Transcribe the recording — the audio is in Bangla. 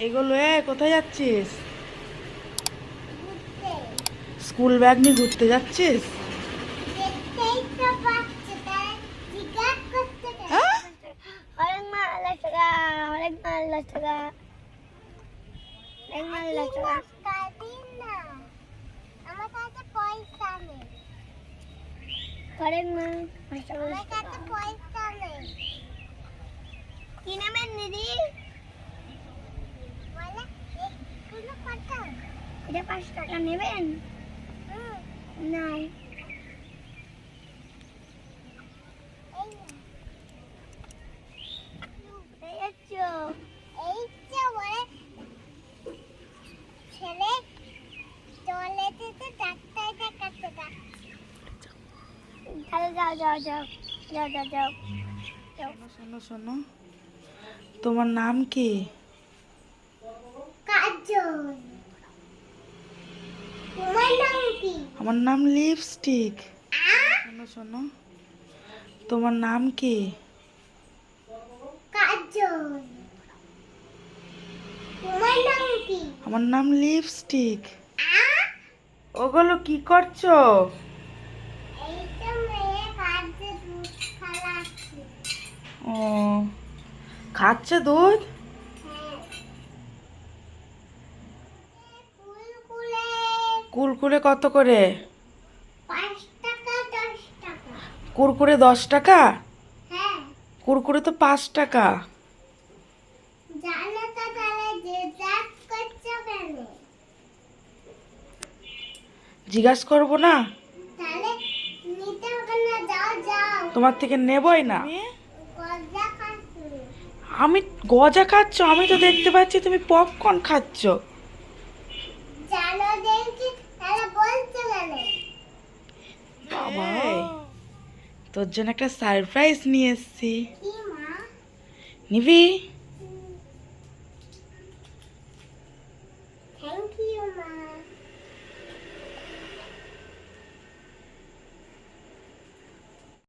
এগুলো এ কোথায় যাচ্ছিস? স্কুল ব্যাগ নিয়ে ঘুরতে যাচ্ছিস? দেখতেই তো পাচ্ছি তাই জিজ্ঞাসা করতে কেন? হ্যাঁ? অনেক মাল টাকা অনেক মাল টাকা অনেক মাল টাকা দিন না আমার কাছে পয়সা নেই অনেক মাল আমার কাছে পয়সা নেই কি নেবেন দিদি বলে এগুলো কত এটা পাঁচ টাকা নেবেন নাই এই তো এই তো বলে ছেলে টয়লেটেতে ডাক্তার দেখাতে যাও যাও যাও যাও যাও যাও যাও শোনো শোনো। তোমার নাম কি? কাজল তোমার নাম কি আমার নাম লিপস্টিক। শোনো শোনো। তোমার নাম কি? আমার নাম লিপস্টিক। ওগুলো কি করছ? ও, খাচ্ছে দুধ? কুরকুরে কত করে? কুরকুরে দশ টাকা? হ্যাঁ। কুরকুরে তো পাঁচ টাকা। জিজ্ঞাসা করব না? তোমার থেকে নেবই না? আমি গজা খাচ্ছ? আমি তো দেখতে পাচ্ছি তুমি পপকর্ন খাচ্ছ। বাবা তোর জন্য একটা সারপ্রাইজ নিয়ে এসেছি। নিবি? থ্যাংক ইউ মা।